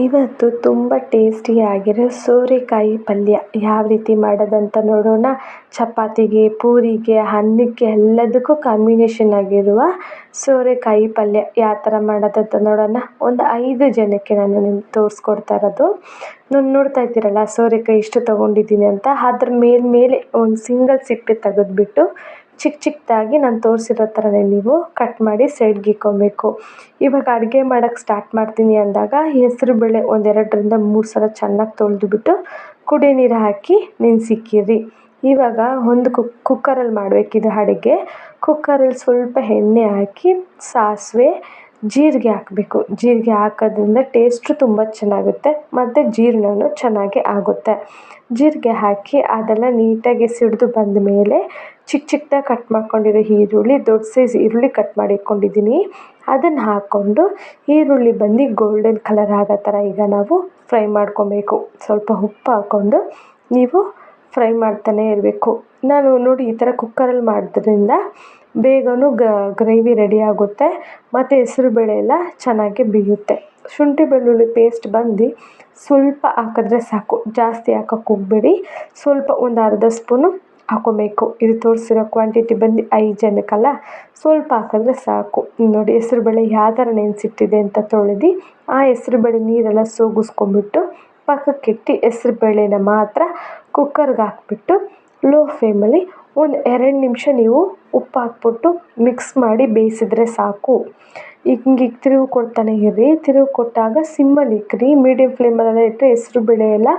ಇವತ್ತು ತುಂಬ ಟೇಸ್ಟಿಯಾಗಿರೋ ಸೋರೆಕಾಯಿ ಪಲ್ಯ. ಯಾವ ರೀತಿ ಮಾಡೋದಂತ ನೋಡೋಣ. ಚಪಾತಿಗೆ, ಪೂರಿಗೆ ಅನ್ನಕ್ಕೆ ಎಲ್ಲದಕ್ಕೂ ಕಾಂಬಿನೇಷನ್ ಆಗಿರುವ ಸೋರೆಕಾಯಿ ಪಲ್ಯ. ಯಾವ ಥರ ಮಾಡೋದಂತ ನೋಡೋಣ. ಒಂದು ಐದು ಜನಕ್ಕೆ ನಾನು ನಿಮ್ಗೆ ತೋರಿಸ್ಕೊಡ್ತಾ ಇರೋದು. ನಾನು ನೋಡ್ತಾ ಇದ್ದೀರಲ್ಲ, ಸೋರೆಕಾಯಿ ಇಷ್ಟು ತೊಗೊಂಡಿದ್ದೀನಿ ಅಂತ. ಅದ್ರ ಮೇಲ್ಮೇಲೆ ಒಂದು ಸಿಂಗಲ್ ಸಿಪ್ಪೆ ತೆಗೆದ್ಬಿಟ್ಟು ಚಿಕ್ಕ ಚಿಕ್ಕದಾಗಿ ನಾನು ತೋರಿಸಿರೋ ಥರನೇ ನೀವು ಕಟ್ ಮಾಡಿ ಸೈಡ್ಗೆ ಇಕ್ಕೊಬೇಕು. ಇವಾಗ ಅಡುಗೆ ಮಾಡೋಕ್ಕೆ ಸ್ಟಾರ್ಟ್ ಮಾಡ್ತೀನಿ ಅಂದಾಗ ಹೆಸರುಬೇಳೆ ಒಂದೆರಡರಿಂದ ಮೂರು ಸಲ ಚೆನ್ನಾಗಿ ತೊಳೆದ್ಬಿಟ್ಟು ಕುಡಿ ನೀರು ಹಾಕಿ ನೆನೆಸಿಕ್ಕಿರಿ. ಇವಾಗ ಒಂದು ಕುಕ್ ಕುಕ್ಕರಲ್ಲಿ ಮಾಡಬೇಕಿದು ಅಡುಗೆ. ಕುಕ್ಕರಲ್ಲಿ ಸ್ವಲ್ಪ ಎಣ್ಣೆ ಹಾಕಿ ಸಾಸಿವೆ ಜೀರಿಗೆ ಹಾಕಬೇಕು. ಜೀರಿಗೆ ಹಾಕೋದ್ರಿಂದ ಟೇಸ್ಟು ತುಂಬ ಚೆನ್ನಾಗುತ್ತೆ ಮತ್ತು ಜೀರ್ಣವೂ ಚೆನ್ನಾಗಿ ಆಗುತ್ತೆ. ಜೀರಿಗೆ ಹಾಕಿ ಅದೆಲ್ಲ ನೀಟಾಗಿ ಸಿಡಿದು ಬಂದ ಮೇಲೆ ಚಿಕ್ಕ ಚಿಕ್ಕದಾಗಿ ಕಟ್ ಮಾಡ್ಕೊಂಡಿರೋ ಈರುಳ್ಳಿ, ದೊಡ್ಡ ಸೈಜ್ ಈರುಳ್ಳಿ ಕಟ್ ಮಾಡಿ ಇಟ್ಕೊಂಡಿದ್ದೀನಿ. ಅದನ್ನು ಹಾಕ್ಕೊಂಡು ಈರುಳ್ಳಿ ಬಂದು ಗೋಲ್ಡನ್ ಕಲರ್ ಆಗೋ ಥರ ಈಗ ನಾವು ಫ್ರೈ ಮಾಡ್ಕೊಬೇಕು. ಸ್ವಲ್ಪ ಉಪ್ಪು ಹಾಕ್ಕೊಂಡು ನೀವು ಫ್ರೈ ಮಾಡ್ತಾನೆ ಇರಬೇಕು. ನಾನು ನೋಡಿ ಈ ಥರ ಕುಕ್ಕರಲ್ಲಿ ಮಾಡೋದ್ರಿಂದ ಬೇಗನೂ ಗ್ರೇವಿ ರೆಡಿ ಆಗುತ್ತೆ, ಮತ್ತು ಹೆಸ್ರುಬೇಳೆ ಎಲ್ಲ ಚೆನ್ನಾಗಿ ಬೇಯುತ್ತೆ. ಶುಂಠಿ ಬೆಳ್ಳುಳ್ಳಿ ಪೇಸ್ಟ್ ಬಂದು ಸ್ವಲ್ಪ ಹಾಕಿದ್ರೆ ಸಾಕು. ಜಾಸ್ತಿ ಹಾಕೋಕೆ ಹೋಗ್ಬೇಡಿ. ಸ್ವಲ್ಪ ಒಂದು ಅರ್ಧ ಸ್ಪೂನು ಹಾಕ್ಕೊಬೇಕು. ಇದು ತೋರಿಸಿರೋ ಕ್ವಾಂಟಿಟಿ ಬಂದು ಐದು ಜನಕ್ಕಲ್ಲ, ಸ್ವಲ್ಪ ಹಾಕಿದ್ರೆ ಸಾಕು. ನೋಡಿ ಹೆಸ್ರುಬೇಳೆ ಯಾವ ಥರ ನೆನೆಸಿಟ್ಟಿದೆ ಅಂತ ತೊಳೆದು ಆ ಹೆಸ್ರುಬೇಳೆ ನೀರೆಲ್ಲ ಸೋಗಿಸ್ಕೊಂಬಿಟ್ಟು ಪಕ್ಕಕ್ಕಿಟ್ಟು ಹೆಸ್ರುಬೇಳೆನ ಮಾತ್ರ ಕುಕ್ಕರ್ಗೆ ಹಾಕ್ಬಿಟ್ಟು ಲೋ ಫ್ಲೇಮಲ್ಲಿ ಒಂದು ಎರಡು ನಿಮಿಷ ನೀವು ಉಪ್ಪು ಹಾಕ್ಬಿಟ್ಟು ಮಿಕ್ಸ್ ಮಾಡಿ ಬೇಯಿಸಿದ್ರೆ ಸಾಕು. ಹಿಂಗೆ ತಿರುವು ಕೊಡ್ತಾನೆ ಇರಿ. ತಿರುವು ಕೊಟ್ಟಾಗ ಸಿಮ್ಮಲ್ಲಿ ಇಕ್ಕಿರಿ ಮೀಡಿಯಮ್ ಫ್ಲೇಮಲ್ಲೆಲ್ಲ ಇಟ್ಟರೆ ಹೆಸ್ರುಬೇಳೆ ಎಲ್ಲ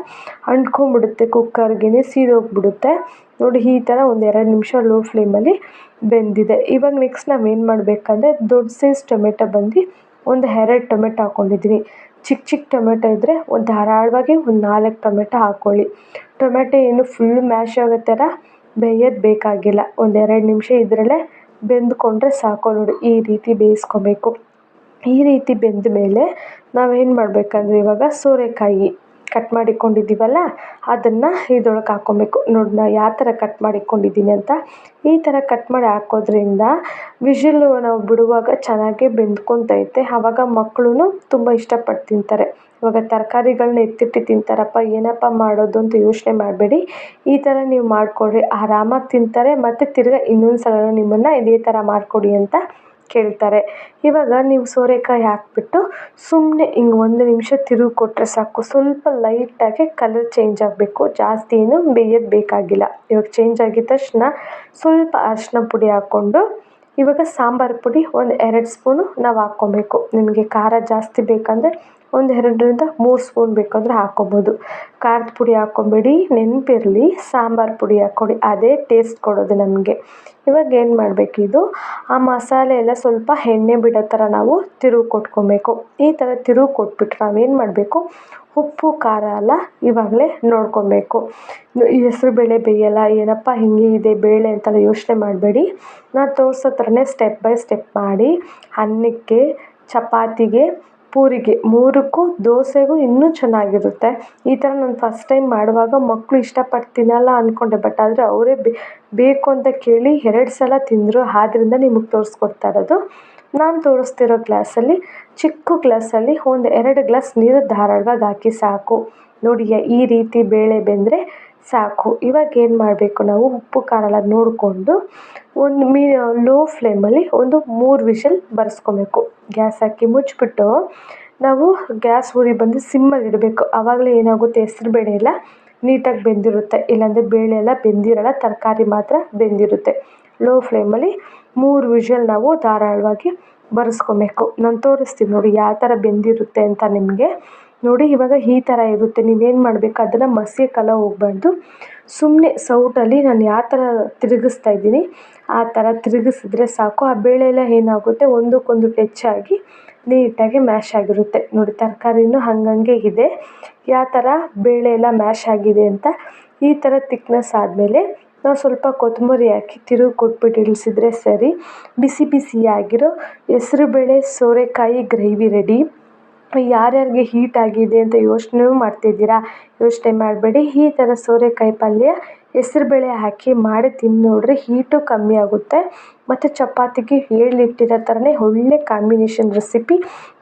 ಅಂಟ್ಕೊಂಬಿಡುತ್ತೆ ಕುಕ್ಕರ್ಗೆ ಸೀದೋಗ್ಬಿಡುತ್ತೆ. ನೋಡಿ ಈ ಥರ ಒಂದು ಎರಡು ನಿಮಿಷ ಲೋ ಫ್ಲೇಮಲ್ಲಿ ಬೆಂದಿದೆ. ಇವಾಗ ನೆಕ್ಸ್ಟ್ ನಾವು ಏನು ಮಾಡಬೇಕಂದ್ರೆ ದೊಡ್ಡ ಸೈಜ್ ಟೊಮೆಟೊ ಬಂದು ಒಂದು ಎರಡು ಟೊಮೆಟೊ ಹಾಕ್ಕೊಂಡಿದ್ದೀನಿ ಚಿಕ್ಕ ಚಿಕ್ಕ ಟೊಮೆಟೊ ಇದ್ದರೆ ಒಂದು ಧಾರಾಳವಾಗಿ ಒಂದು ನಾಲ್ಕು ಟೊಮೆಟೊ ಹಾಕ್ಕೊಳ್ಳಿ ಟೊಮೆಟೊ ಏನು ಫುಲ್ ಮ್ಯಾಶ್ ಆಗೋ ಥರ ಬೇಯೋದು ಬೇಕಾಗಿಲ್ಲ. ಒಂದೆರಡು ನಿಮಿಷ ಇದರಲ್ಲೇ ಬೆಂದ್ಕೊಂಡ್ರೆ ಸಾಕು ನೋಡಿ, ಈ ರೀತಿ ಬೇಯಿಸ್ಕೊಬೇಕು. ಈ ರೀತಿ ಬೆಂದ ಮೇಲೆ ನಾವೇನು ಮಾಡಬೇಕಂದ್ರೆ ಇವಾಗ ಸೋರೆಕಾಯಿ ಕಟ್ ಮಾಡಿಕೊಂಡಿದ್ದೀವಲ್ಲ, ಅದನ್ನು ಇದ್ರೊಳಗೆ ಹಾಕ್ಕೊಬೇಕು ನೋಡಿ ನಾ ಯಾವ ಥರ ಕಟ್ ಮಾಡಿಕೊಂಡಿದ್ದೀನಿ ಅಂತ. ಈ ಥರ ಕಟ್ ಮಾಡಿ ಹಾಕೋದ್ರಿಂದ ವಿಷಿಲ್ಲು ನಾವು ಬಿಡುವಾಗ ಚೆನ್ನಾಗಿ ಬೆಂದ್ಕೊತೈತೆ. ಆವಾಗ ಮಕ್ಕಳೂ ತುಂಬ ಇಷ್ಟಪಟ್ಟು ತಿಂತಾರೆ. ಇವಾಗ ತರಕಾರಿಗಳ್ನ ಎತ್ತಿಟ್ಟು ತಿಂತಾರಪ್ಪ, ಏನಪ್ಪ ಮಾಡೋದು ಅಂತ ಯೋಚನೆ ಮಾಡಬೇಡಿ. ಈ ಥರ ನೀವು ಮಾಡಿಕೊಡ್ರಿ. ಆರಾಮಾಗಿ ತಿಂತಾರೆ ಮತ್ತು ತಿರ್ಗಾ ಇನ್ನೊಂದು ಸಲ ನಿಮ್ಮನ್ನು ಇದೇ ಥರ ಮಾಡಿಕೊಡಿ ಅಂತ ಕೇಳ್ತಾರೆ. ಇವಾಗ ನೀವು ಸೋರೆಕಾಯಿ ಹಾಕ್ಬಿಟ್ಟು ಸುಮ್ಮನೆ ಹಿಂಗೆ ಒಂದು ನಿಮಿಷ ತಿರುವು ಕೊಟ್ಟರೆ ಸಾಕು. ಸ್ವಲ್ಪ ಲೈಟಾಗಿ ಕಲರ್ ಚೇಂಜ್ ಆಗಬೇಕು. ಜಾಸ್ತಿ ಏನು ಬೇಯೋದು ಬೇಕಾಗಿಲ್ಲ. ಇವಾಗ ಚೇಂಜ್ ಆಗಿದ ತಕ್ಷಣ ಸ್ವಲ್ಪ ಅರಿಶಿನ ಪುಡಿ ಹಾಕ್ಕೊಂಡು ಇವಾಗ ಸಾಂಬಾರು ಪುಡಿ ಒಂದು ಎರಡು ಸ್ಪೂನು ನಾವು ಹಾಕ್ಕೊಬೇಕು. ನಿಮಗೆ ಖಾರ ಜಾಸ್ತಿ ಬೇಕಂದರೆ ಒಂದು, ಎರಡರಿಂದ ಮೂರು ಸ್ಪೂನ್ ಬೇಕಾದರೆ ಹಾಕ್ಕೊಬೋದು. ಖಾರದ ಪುಡಿ ಹಾಕ್ಕೊಬೇಡಿ, ನೆನಪಿರಲಿ, ಸಾಂಬಾರು ಪುಡಿ ಹಾಕ್ಕೊಡಿ, ಅದೇ ಟೇಸ್ಟ್ ಕೊಡೋದು ನಮಗೆ. ಇವಾಗ ಏನು ಮಾಡಬೇಕು ಇದು? ಆ ಮಸಾಲೆ ಎಲ್ಲ ಸ್ವಲ್ಪ ಎಣ್ಣೆ ಬಿಡೋ ಥರ ನಾವು ತಿರುವು ಕೊಟ್ಕೊಬೇಕು. ಈ ಥರ ತಿರುವು ಕೊಟ್ಬಿಟ್ಟು ನಾವೇನು ಮಾಡಬೇಕು? ಉಪ್ಪು, ಖಾರ ಎಲ್ಲ ಇವಾಗಲೇ ನೋಡ್ಕೊಬೇಕು. ಹೆಸ್ರು ಬೇಳೆ ಬೇಯಲ್ಲ, ಏನಪ್ಪ ಹಿಂಗೆ ಇದೆ ಬೇಳೆ ಅಂತೆಲ್ಲ ಯೋಚನೆ ಮಾಡಬೇಡಿ. ನಾನು ತೋರಿಸೋ ಥರನೇ ಸ್ಟೆಪ್ ಬೈ ಸ್ಟೆಪ್ ಮಾಡಿ, ಅನ್ನಕ್ಕೆ, ಚಪಾತಿಗೆ ಪೂರಿಗೆ, ಮೂರಕ್ಕೂ ದೋಸೆಗೂ ಇನ್ನೂ ಚೆನ್ನಾಗಿರುತ್ತೆ. ಈ ಥರ ನಾನು ಫಸ್ಟ್ ಟೈಮ್ ಮಾಡುವಾಗ ಮಕ್ಕಳು ಇಷ್ಟಪಟ್ಟು ತಿನ್ನಲ್ಲ ಅಂದ್ಕೊಂಡೆ ಬಟ್ ಆದರೆ ಅವರೇ ಬೇಕು ಅಂತ ಕೇಳಿ ಎರಡು ಸಲ ತಿಂದರು. ಆದ್ದರಿಂದ ನಿಮಗೆ ತೋರಿಸ್ಕೊಡ್ತಾ ಇರೋದು. ನಾನು ತೋರಿಸ್ತಿರೋ ಗ್ಲಾಸಲ್ಲಿ, ಚಿಕ್ಕ ಗ್ಲಾಸಲ್ಲಿ ಒಂದು ಎರಡು ಗ್ಲಾಸ್ ನೀರು ಧಾರಾಳವಾಗಿ ಹಾಕಿ ಸಾಕು. ನೋಡಿ, ಈ ರೀತಿ ಬೇಳೆ ಬೆಂದರೆ ಸಾಕು. ಇವಾಗ ಏನು ಮಾಡಬೇಕು ನಾವು? ಉಪ್ಪು, ಖಾರ ಎಲ್ಲ ನೋಡಿಕೊಂಡು ಒಂದು ಮೀ ಲೋ ಫ್ಲೇಮಲ್ಲಿ ಒಂದು ಮೂರು ವಿಷಲ್ ಬರ್ಸ್ಕೊಬೇಕು. ಗ್ಯಾಸ್ ಹಾಕಿ ಮುಚ್ಚಿಬಿಟ್ಟು ನಾವು ಗ್ಯಾಸ್ ಉರಿ ಬಂದು ಸಿಮ್ಮಲ್ಲಿ ಇಡಬೇಕು. ಆವಾಗಲೇ ಏನಾಗುತ್ತೆ? ಹೆಸ್ರುಬೇಳೆ ಎಲ್ಲ ನೀಟಾಗಿ ಬೆಂದಿರುತ್ತೆ. ಇಲ್ಲಾಂದರೆ ಬೇಳೆ ಎಲ್ಲ ಬೆಂದಿರಲ್ಲ, ತರಕಾರಿ ಮಾತ್ರ ಬೆಂದಿರುತ್ತೆ. ಲೋ ಫ್ಲೇಮಲ್ಲಿ ಮೂರು ವಿಷಲ್ ನಾವು ಧಾರಾಳವಾಗಿ ಬರೆಸ್ಕೊಬೇಕು. ನಾನು ತೋರಿಸ್ತೀನಿ ನೋಡಿ, ಯಾವ ಥರ ಬೆಂದಿರುತ್ತೆ ಅಂತ ನಿಮಗೆ. ನೋಡಿ, ಇವಾಗ ಈ ಥರ ಇರುತ್ತೆ. ನೀವೇನು ಮಾಡಬೇಕು? ಅದನ್ನು ಮಸಿಯೋಕ್ಕೆಲ್ಲ ಹೋಗ್ಬಾರ್ದು. ಸುಮ್ಮನೆ ಸೌಟಲ್ಲಿ ನಾನು ಯಾವ ಥರ ತಿರುಗಿಸ್ತಾ ಇದ್ದೀನಿ, ಆ ಥರ ತಿರುಗಿಸಿದ್ರೆ ಸಾಕು. ಆ ಬೇಳೆ ಎಲ್ಲ ಏನಾಗುತ್ತೆ? ಒಂದಕ್ಕೊಂದು ಟಚ್ ಆಗಿ ನೀಟಾಗಿ ಮ್ಯಾಶ್ ಆಗಿರುತ್ತೆ. ನೋಡಿ, ತರಕಾರಿನೂ ಹಂಗಂಗೆ ಇದೆ. ಯಾವ ಥರ ಬೇಳೆ ಎಲ್ಲ ಮ್ಯಾಶ್ ಆಗಿದೆ ಅಂತ ಈ ಥರ ತಿಕ್ನೆಸ್ ಆದಮೇಲೆ ನಾವು ಸ್ವಲ್ಪ ಕೊತ್ತಂಬರಿ ಹಾಕಿ ತಿರುಗಿ ಕೊಟ್ಬಿಟ್ಟು ಇಳಿಸಿದ್ರೆ ಸರಿ. ಬಿಸಿ ಬಿಸಿಯಾಗಿರೋ ಹೆಸ್ರುಬೇಳೆ ಸೋರೆಕಾಯಿ ಗ್ರೇವಿ ರೆಡಿ. ಯಾರ್ಯಾರಿಗೆ ಹೀಟ್ ಆಗಿದೆ ಅಂತ ಯೋಚನೆಯೂ ಮಾಡ್ತಿದ್ದೀರಾ? ಯೋಚನೆ ಮಾಡಬೇಡಿ. ಈ ಥರ ಸೋರೆಕಾಯಿ ಪಲ್ಯ ಹೆಸ್ರುಬೇಳೆ ಹಾಕಿ ಮಾಡಿ ತಿಂದು ನೋಡಿರಿ ಹೀಟು ಕಮ್ಮಿ ಆಗುತ್ತೆ. ಮತ್ತು ಚಪಾತಿಗೆ ಹೇಳಿಟ್ಟಿರೋ ಥರನೇ ಒಳ್ಳೆ ಕಾಂಬಿನೇಷನ್ ರೆಸಿಪಿ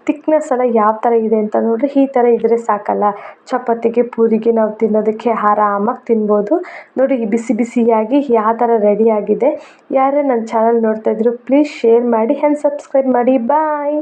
ತಿಕ್ನೆಸ್ ಎಲ್ಲ ಯಾವ ಥರ ಇದೆ ಅಂತ ನೋಡಿರಿ. ಈ ಥರ ಇದ್ದರೆ ಸಾಕಲ್ಲ. ಚಪಾತಿಗೆ, ಪೂರಿಗೆ ನಾವು ತಿನ್ನೋದಕ್ಕೆ ಆರಾಮಾಗಿ ತಿನ್ಬೋದು. ನೋಡಿ, ಬಿಸಿ ಬಿಸಿಯಾಗಿ ಯಾವ ಥರ ರೆಡಿಯಾಗಿದೆ ಯಾರೇ ನನ್ನ ಚಾನಲ್ ನೋಡ್ತಾ ಇದ್ರು ಪ್ಲೀಸ್ ಶೇರ್ ಮಾಡಿ ಆ್ಯಂಡ್ ಸಬ್ಸ್ಕ್ರೈಬ್ ಮಾಡಿ. ಬಾಯ್